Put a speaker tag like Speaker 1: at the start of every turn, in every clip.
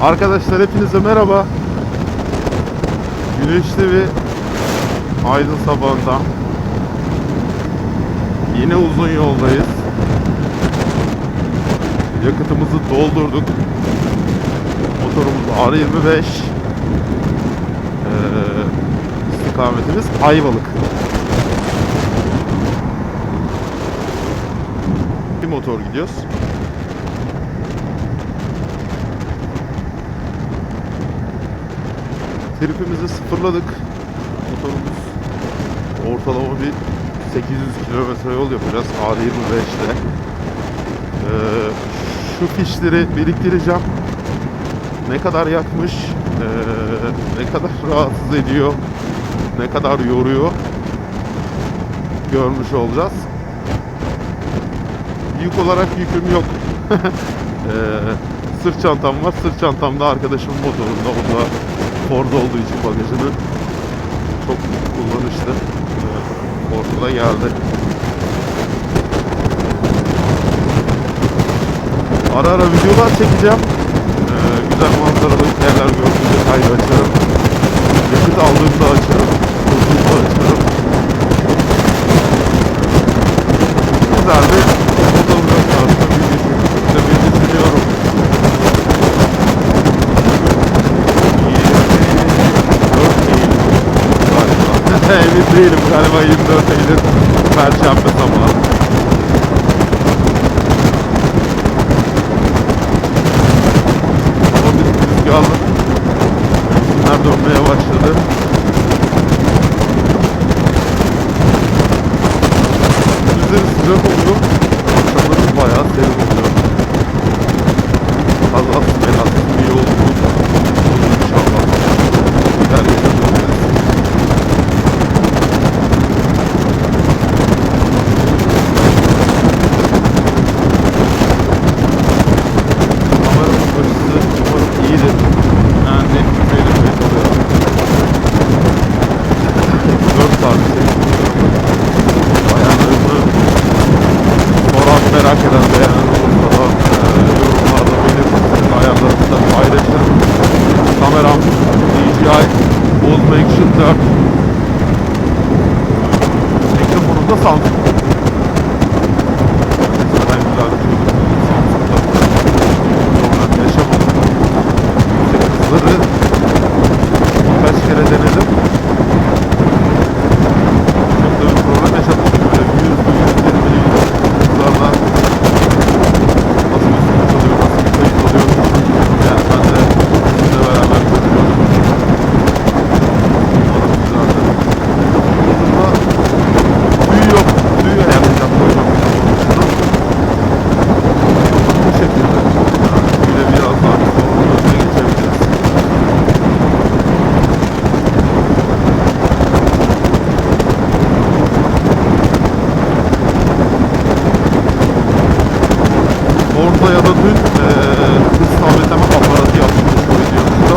Speaker 1: Arkadaşlar hepinize merhaba. Güneşli bir aydın sabahında yine uzun yoldayız. Yakıtımızı doldurduk. Motorumuz R25. Ee, istikametimiz Ayvalık. Bir motor gidiyoruz. Tripimizi sıfırladık. Motorumuz ortalama bir 800 kilometre yol yapacağız R25'te. Ee, şu fişleri biriktireceğim. Ne kadar yakmış, ee, ne kadar rahatsız ediyor, ne kadar yoruyor görmüş olacağız. Yük olarak yüküm yok. ee, sırt çantam var. Sırt çantam da arkadaşımın motorunda. O da Ford olduğu için bagajını çok kullanışlı. Ee, Ford'u geldi. Ara ara videolar çekeceğim. Ee, güzel manzaralı yerler gördüğümde kaydı açarım. Yakıt aldığımda açarım. Kurduğumda açarım. Güzel bir fotoğraf tarzında video çekmeyi düşünüyorum. 24 Eylül galiba. Emin değilim galiba 24 Eylül Perşembe sabahı. Hava bir rüzgarlı. Günler dönmeye başladı. Gündüzleri sıcak oldu. Akşamları bayağı serin oluyor. Kazasız belasız bir yolculuk olur inşallah. Güzel yaşanabiliriz. Kameranın açısı umarım iyidir. Yani benim bekliyorum. 4 saat Ayarlarımı soran merak eden beğenen olursa da e, yorumlarda belirtin. Ayarlarımı da paylaşırım. Kameram DJI Osmo Action 4. Mikrofonum da Samsung. En güzel bir şey. Samsung'da problem yaşamadım. Yüksek hızları birkaç kere denedim. Çok da bir problem yaşadım. Böyle 100 120 hızlarla nasıl bir sonuç oluyor, nasıl bir kayıt oluyor bilmiyorum. Yani ben de sizinle beraber görüyorum. Umarım güzeldir. Hızında tüy yok. Tüy ayarlayacağım koyacağım. Bu şekilde. Yani tüyle biraz daha bir sorunun önüne geçebiliriz. Orada ya da dün eee hız sabitleme aparatı yapmıştım şu videomuzda.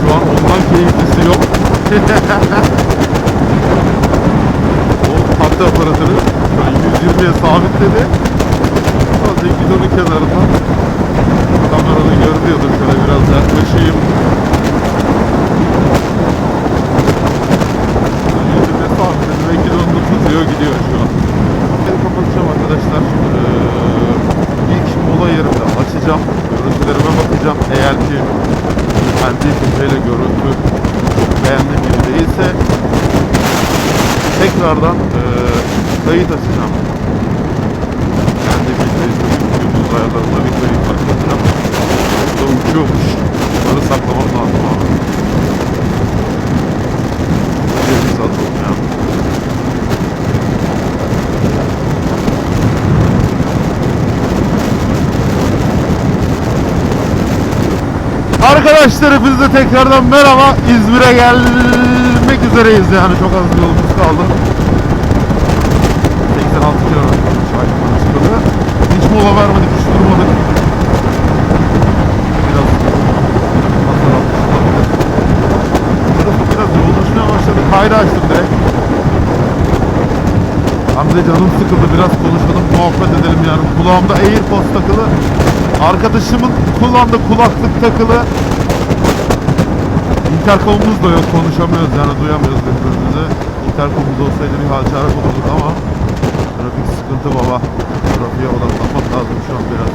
Speaker 1: Şu an ondan keyiflisi yok. o tatlı aparatını şu an 120'ye sabitledi. Sadece gidonun kenarından kamerada görünüyordur. Şöyle biraz yaklaşayım. 120'ye sabitledi ve gidonunu tutuyor gidiyor şu an. Ben kapatacağım arkadaşlar. Ee, ilk mola yerimde açacağım. Görüntülerime bakacağım. Eğer ki kendi filmreyle görüntü beğendiğim gibi değilse tekrardan e, kayıt açacağım. Kendi filmreyle gündüz ayarlarında bir kayıt başlatacağım. Bu da uçuyormuş. Bunları saklamam lazım abi. Bir satalım ya. Arkadaşlar hepinize tekrardan merhaba. İzmir'e gelmek üzereyiz yani çok az yolumuz kaldı. 86 kilometre Aydın'a çıkalı. Hiç mola vermedik, hiç durmadık. Biraz hasar almış olabilir. Biraz yoğunlaşmaya başladı. Kaydı açtım direkt. Hem de canım sıkıldı biraz konuşalım muhabbet edelim yani kulağımda Airpods takılı Arkadaşımın kullandığı kulaklık takılı. Interkomumuz da yok konuşamıyoruz yani duyamıyoruz birbirimizi. Interkomumuz olsaydı bir hal çare bulurduk ama trafik sıkıntı baba. Trafiğe odaklanmak lazım şu an biraz.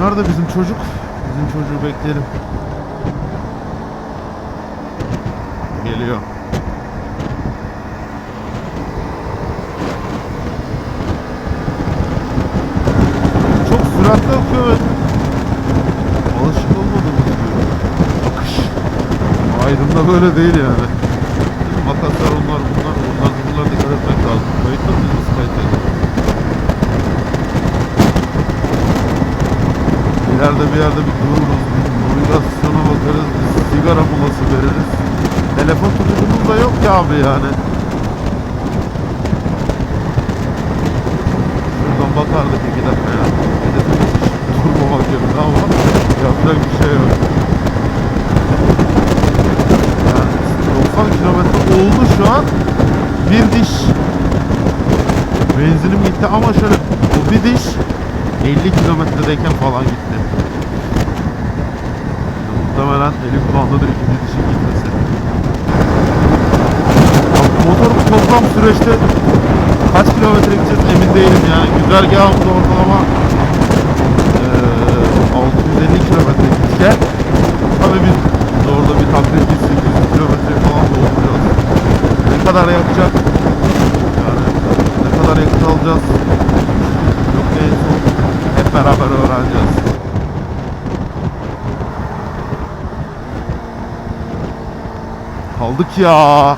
Speaker 1: Nerede bizim çocuk? Bizim çocuğu bekleyelim. Geliyor. Çok süratli akıyor ve alışık olmadığımız bir akış. Aydın'da böyle değil yani. Makaslar onlar bunlar bunlar bunlar dikkat etmek lazım. Kayıtlı mı biz kayıtlıyız? İleride bir yerde bir dururuz, navigasyona bakarız, bir sigara molası veririz. Telefon tutucumuz da yok ki abi yani. Şuradan bakardık iki dakika ya. Hedefimiz hiç durmamak yönünde ama yapacak bir şey yok. Yani 90 kilometre oldu şu an. Bir diş benzinim gitti ama şöyle bu bir diş 50 kilometredeyken falan gitti. Muhtemelen elim kulağındadır ikinci dişin gitmesi. Bak, Motorun toplam süreçte kaç kilometre gideceğiz emin değilim yani. Güzergahımız ortalama eee 650 kilometre gideceğiz. Tabii biz orada bir takribi 800 kilometre falan dolduracağız. Ne kadar yakacak? Yani ne kadar yakıt alacağız? En son hep beraber öğreneceğiz. Kaldık ya.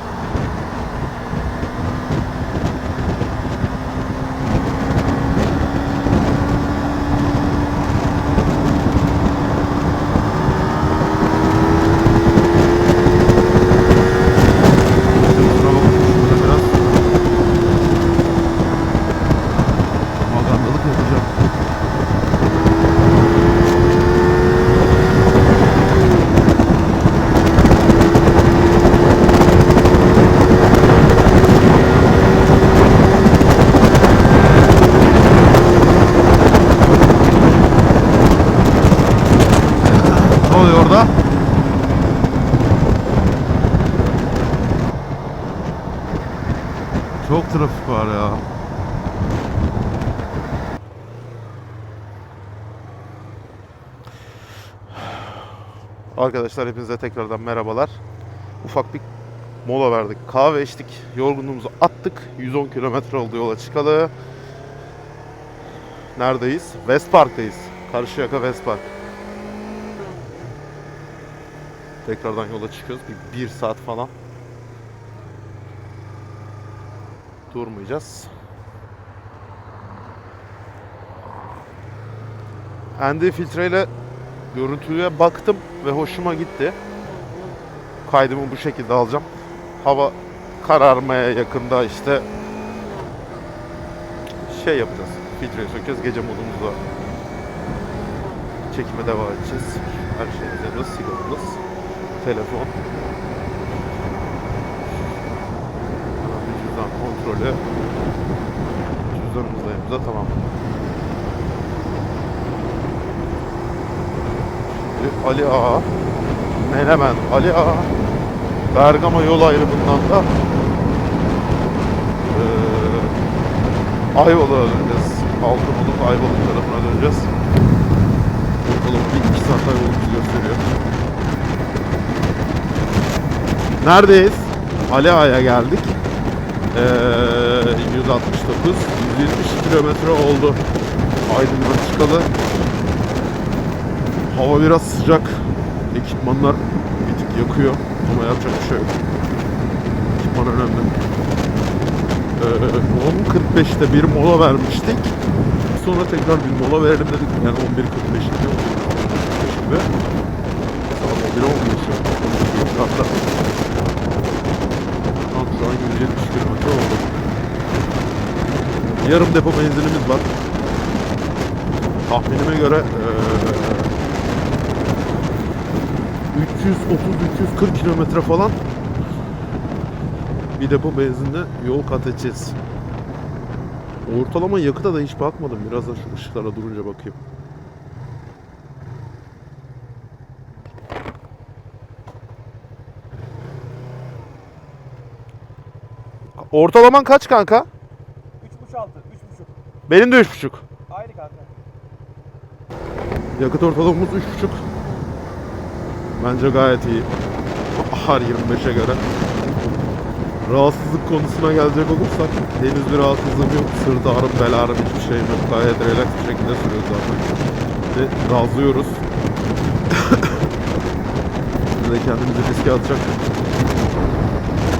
Speaker 1: Kusura bakmayın, şurada biraz magandalık yapacağım. Ne oluyor orada? Çok trafik var ya. Arkadaşlar hepinize tekrardan merhabalar. Ufak bir mola verdik. Kahve içtik. Yorgunluğumuzu attık. 110 kilometre oldu yola çıkalı. Neredeyiz? West Park'tayız. Karşıyaka West Park. Tekrardan yola çıkıyoruz. Bir, bir saat falan. Durmayacağız. ND filtreyle görüntüye baktım ve hoşuma gitti. Kaydımı bu şekilde alacağım. Hava kararmaya yakında işte şey yapacağız. Filtreyi sökeceğiz. Gece modumuzda çekime devam edeceğiz. Her şeyimiz yanımız, sigaramız, telefon. Cüzdan kontrolü. Cüzdanımız da yanımızda tamam. Ali Ağa, Menemen Ali Ağa, Bergama yol ayrımından da eee Ayvalık'a döneceğiz. Altınoluk Ayvalık tarafına döneceğiz. Bakalım bir iki saat yolumuzu gösteriyor. Neredeyiz? Ali Ağa'ya geldik. Ee, 169, 170 kilometre oldu. Aydın'dan çıkalı. Hava biraz sıcak. Ekipmanlar bir tık yakıyor. Ama yapacak bir şey yok. Ekipman önemli. Ee, 10.45'te bir mola vermiştik. Sonra tekrar bir mola verelim dedik. Yani 11.45 gibi, 11.45 gibi. Saat 11 olmuyor şu an. Şu an 170 kilometre oldu. Yarım depo benzinimiz var. Tahminime göre eee 330-340 kilometre falan bir depo benzinle yol kat edeceğiz. Ortalama yakıta da hiç bakmadım. Biraz da şu ışıklara durunca bakayım. Ortalaman kaç kanka?
Speaker 2: 3.5 6, 3.5.
Speaker 1: Benim de 3.5.
Speaker 2: Aynı kanka.
Speaker 1: Yakıt ortalamamız 3.5. Bence gayet iyi. Har 25'e göre. Rahatsızlık konusuna gelecek olursak henüz bir rahatsızlığım yok. Sırt ağrım, bel ağrım hiçbir şeyim yok. Gayet relax bir şekilde sürüyoruz zaten. Ve gazlıyoruz. Biz de kendimizi riske atacak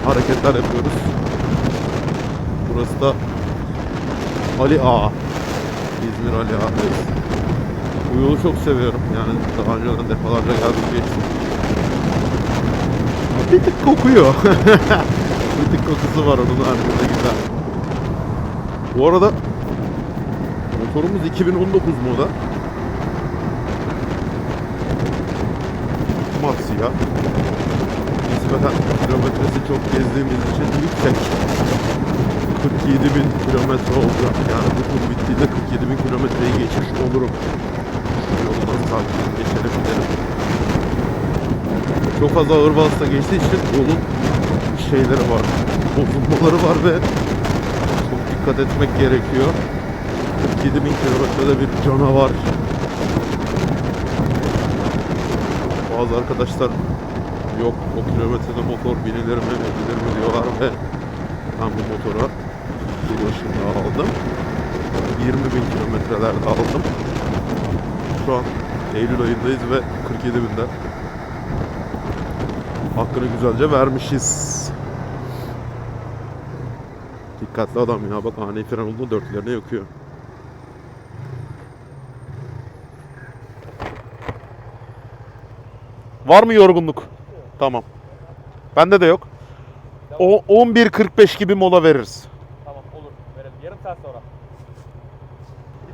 Speaker 1: hareketler yapıyoruz. Burası da Ali Ağa. İzmir Ali Ağa'dayız. Bu yolu çok seviyorum. Yani daha önceden defalarca geldim geçtim. Bir tık kokuyor. bir tık kokusu var onun haricinde güzel. Bu arada motorumuz 2019 moda. Maxia. Nispeten kilometresi çok gezdiğimiz için yüksek. 47 bin kilometre olacak. Yani bu tur bittiğinde 47 bin kilometreyi geçmiş olurum. Sakin geçelim gidelim. Çok fazla ağır vasıta geçtiği için yolun şeyleri var. Bozulmaları var ve çok dikkat etmek gerekiyor. 47 bin kilometrede bir canavar. Bazı arkadaşlar yok o kilometrede motor binilir mi edilir mi diyorlar ve ben bu motora yılbaşında aldım. 20 bin kilometrelerde aldım. Şu an Eylül ayındayız ve 47 binde. Hakkını güzelce vermişiz. Dikkatli adam ya bak ani fren oldu dörtlerini yakıyor. Var mı yorgunluk? Tamam. Bende de yok. O 11.45 gibi mola veririz.
Speaker 2: Tamam olur. Verelim. Yarım saat sonra.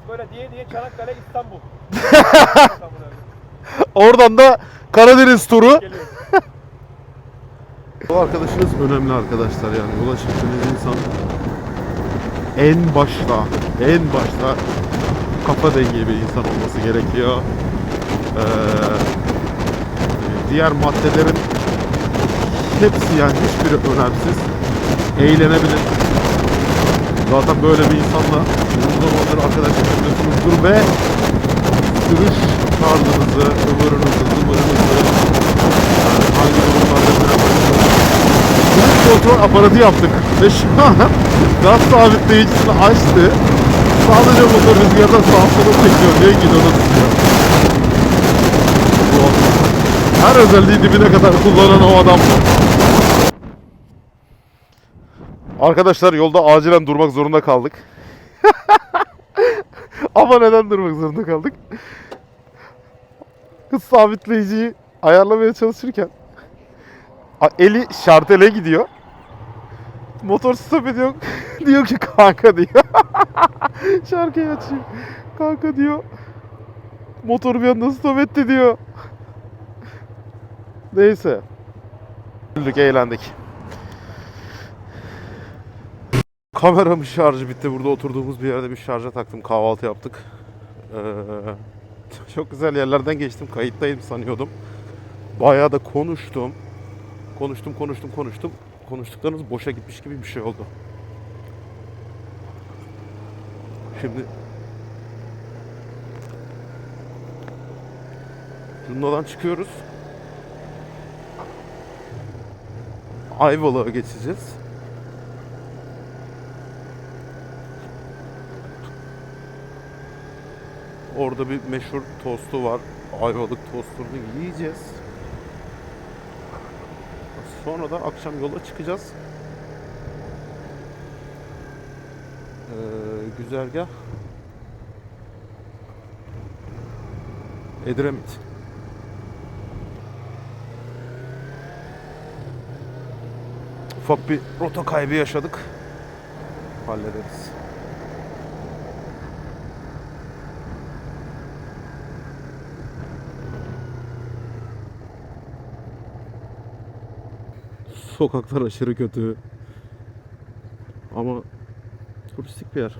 Speaker 2: Böyle diye diye Çanakkale İstanbul.
Speaker 1: Oradan da Karadeniz turu. Bu arkadaşınız önemli arkadaşlar yani yola çıktığınız insan en başta en başta kafa dengi bir insan olması gerekiyor. Ee, diğer maddelerin hepsi yani hiçbiri önemsiz. Eğlenebilir. Zaten böyle bir insanla uzun zamandır arkadaşlık yapıyorsunuzdur ve sürüş tarzınızı, ıvırınızı, zıvırınızı yani hangi durumlarda Sürüş kontrol aparatı yaptık ve şu an gaz sabitleyicisini açtı. Sadece motor rüzgarda sağa sola çekiyor. Niye gidiyor Her özelliği dibine kadar kullanan o adam. Arkadaşlar yolda acilen durmak zorunda kaldık. Ama neden durmak zorunda kaldık? Hız sabitleyiciyi ayarlamaya çalışırken eli şartele gidiyor. Motor stop ediyor. diyor ki kanka diyor. Şarkıyı açıyor. Kanka diyor. Motor bir anda stop etti diyor. Neyse. Güldük eğlendik. Kameramın şarjı bitti. Burada oturduğumuz bir yerde bir şarja taktım. Kahvaltı yaptık. Ee, çok güzel yerlerden geçtim. Kayıttayım sanıyordum. Bayağı da konuştum. Konuştum, konuştum, konuştum. Konuştuklarınız boşa gitmiş gibi bir şey oldu. Şimdi Cunda'dan çıkıyoruz. Ayvalık'a geçeceğiz. Orada bir meşhur tostu var. Ayvalık tostunu yiyeceğiz. Sonra da akşam yola çıkacağız. Ee, güzergah Edremit. Ufak bir rota kaybı yaşadık. Hallederiz. Sokaklar aşırı kötü. Ama turistik bir yer.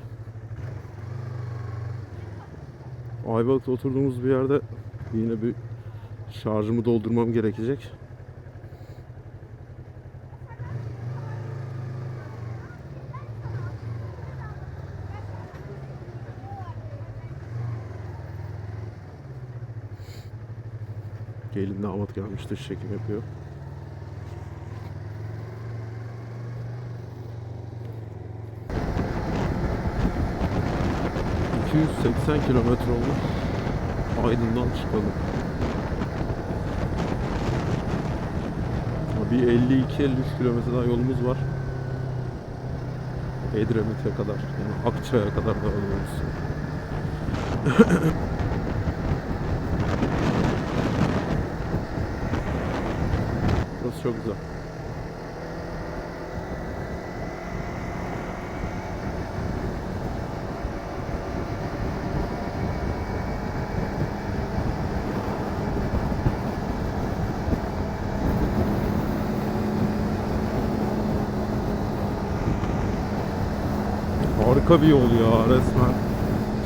Speaker 1: Ayvalık'ta oturduğumuz bir yerde yine bir şarjımı doldurmam gerekecek. Gelin damat gelmiş dış çekim yapıyor. ...280 kilometre olmuş. Aydın'dan çıkalım. Bir 52-53 kilometre daha yolumuz var. Edremit'e kadar, yani Akçay'a kadar da yolumuz. Burası çok güzel. Harika bir yol ya resmen.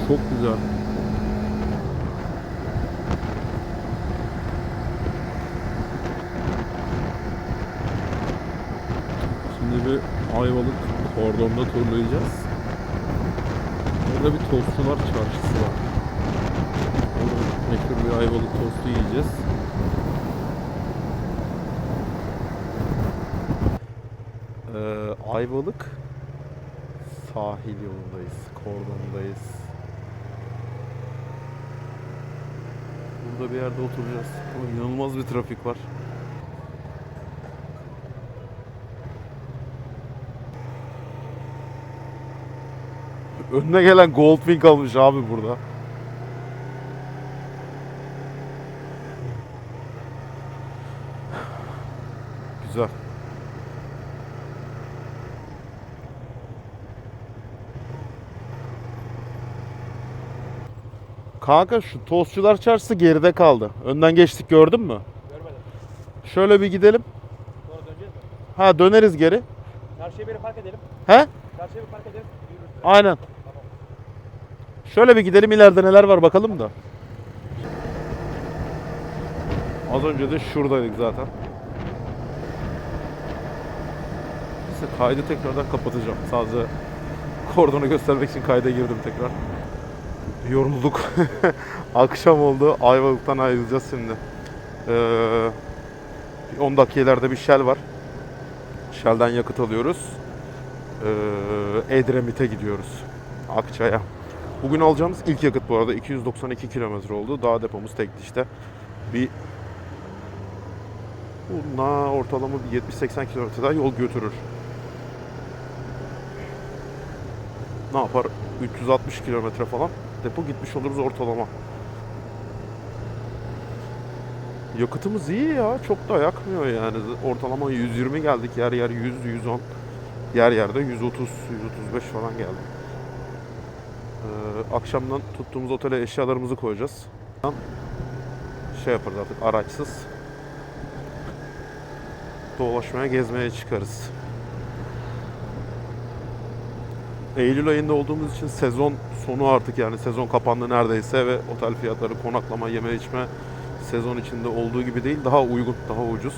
Speaker 1: Çok güzel. Şimdi bir Ayvalık kordonda turlayacağız. Orada bir tostçular çarşısı var. Orada meşhur bir Ayvalık tostu yiyeceğiz. Ee, Ayvalık sahil yolundayız, kordondayız. Burada bir yerde oturacağız. Ama inanılmaz bir trafik var. Önüne gelen Goldwing almış abi burada. Güzel. Kanka şu tostçular çarşısı geride kaldı. Önden geçtik gördün mü?
Speaker 2: Görmedim.
Speaker 1: Şöyle bir gidelim.
Speaker 2: Sonra döneceğiz mi?
Speaker 1: Ha döneriz geri.
Speaker 2: Karşıya bir park edelim.
Speaker 1: He?
Speaker 2: Karşıya bir park edelim. Yürürüz.
Speaker 1: Aynen.
Speaker 2: Tamam.
Speaker 1: Şöyle bir gidelim ileride neler var bakalım da. Az önce de şuradaydık zaten. Neyse kaydı tekrardan kapatacağım. Sadece kordonu göstermek için kayda girdim tekrar. Yorulduk. Akşam oldu. Ayvalık'tan ayrılacağız şimdi. Ee, bir 10 dakika ileride bir Shell var. Shell'den yakıt alıyoruz. Ee, Edremit'e gidiyoruz. Akçay'a. Bugün alacağımız ilk yakıt bu arada 292 kilometre oldu. Dağ depomuz tekli işte. Bir bununla ortalama bir 70-80 kilometre daha yol götürür. Ne yapar? 360 kilometre falan depo gitmiş oluruz ortalama. Yakıtımız iyi ya. Çok da yakmıyor yani. Ortalama 120 geldik. Yer yer 100, 110. Yer yerde 130, 135 falan geldi. Ee, akşamdan tuttuğumuz otele eşyalarımızı koyacağız. Şey yaparız artık araçsız. Dolaşmaya, gezmeye çıkarız. Eylül ayında olduğumuz için sezon sonu artık yani sezon kapandı neredeyse ve otel fiyatları, konaklama, yeme içme sezon içinde olduğu gibi değil daha uygun, daha ucuz.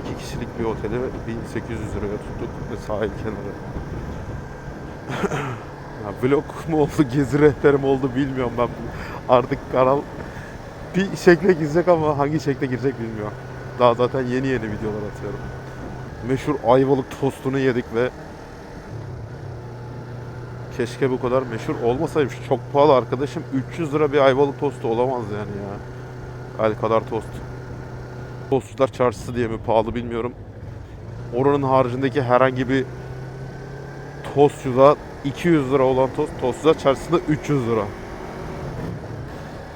Speaker 1: İki kişilik bir oteli 1800 liraya tuttuk ve sahil kenarı. Ya vlog mu oldu, gezi rehberim oldu bilmiyorum ben. Artık kanal bir şekle girecek ama hangi şekle girecek bilmiyorum. Daha zaten yeni yeni videolar atıyorum. Meşhur ayvalık tostunu yedik ve keşke bu kadar meşhur olmasaymış. Çok pahalı arkadaşım. 300 lira bir ayvalık tostu olamaz yani ya. El kadar tost. Tostçular çarşısı diye mi pahalı bilmiyorum. Oranın haricindeki herhangi bir tostçuda 200 lira olan tost, tostçular çarşısında 300 lira.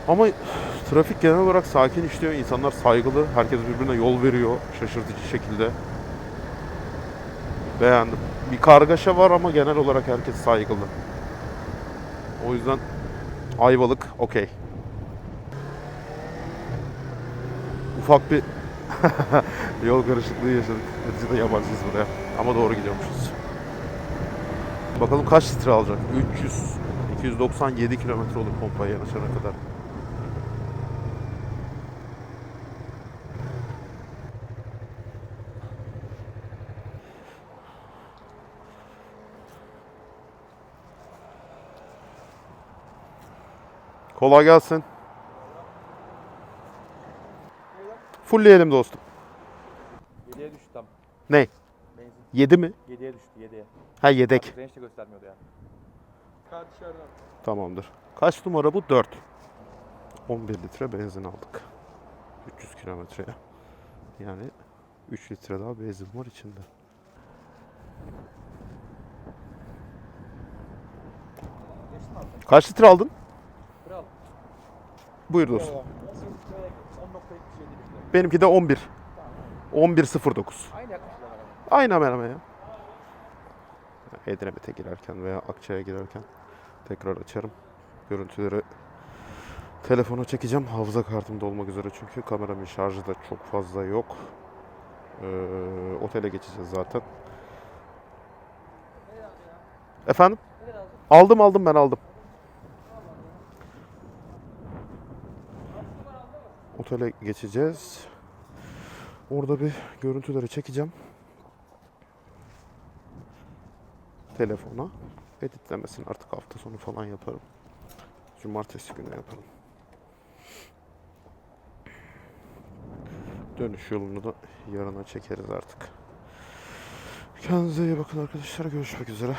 Speaker 1: Ama trafik genel olarak sakin işliyor. İnsanlar saygılı. Herkes birbirine yol veriyor şaşırtıcı şekilde. Beğendim. Bir kargaşa var ama genel olarak herkes saygılı. O yüzden Ayvalık okey. Ufak bir yol karışıklığı yaşadık. Neticede yabancıyız buraya. Ama doğru gidiyormuşuz. Bakalım kaç litre alacak? 300, 297 kilometre olur pompaya yanaşana kadar. Kolay gelsin. Fullleyelim dostum.
Speaker 2: 7'ye düştü tam.
Speaker 1: Ne?
Speaker 2: Benzin
Speaker 1: 7 mi?
Speaker 2: 7'ye düştü 7'ye.
Speaker 1: Ha yedek.
Speaker 2: Artık de göstermiyordu yani. Kar dışarıdan.
Speaker 1: Tamamdır. Kaç numara bu? 4. 11 litre benzin aldık. 300 kilometreye. Yani 3 litre daha benzin var içinde. Kaç litre aldın? Buyur dostum.
Speaker 2: 10.7 işte.
Speaker 1: Benimki de 11. 11.09.
Speaker 2: Aynı yaklaşık hemen hemen.
Speaker 1: Aynı hemen hemen ya. Edremit'e girerken veya Akçay'a girerken tekrar açarım. Görüntüleri telefona çekeceğim. Hafıza kartımda olmak üzere çünkü kameramın şarjı da çok fazla yok. Ee, otele geçeceğiz zaten. Efendim? Aldım aldım ben aldım. Otele geçeceğiz. Orada bir görüntüleri çekeceğim. Telefona. Editlemesini artık hafta sonu falan yaparım. Cumartesi günü yaparım. Dönüş yolunu da yarına çekeriz artık. Kendinize iyi bakın arkadaşlar. Görüşmek üzere.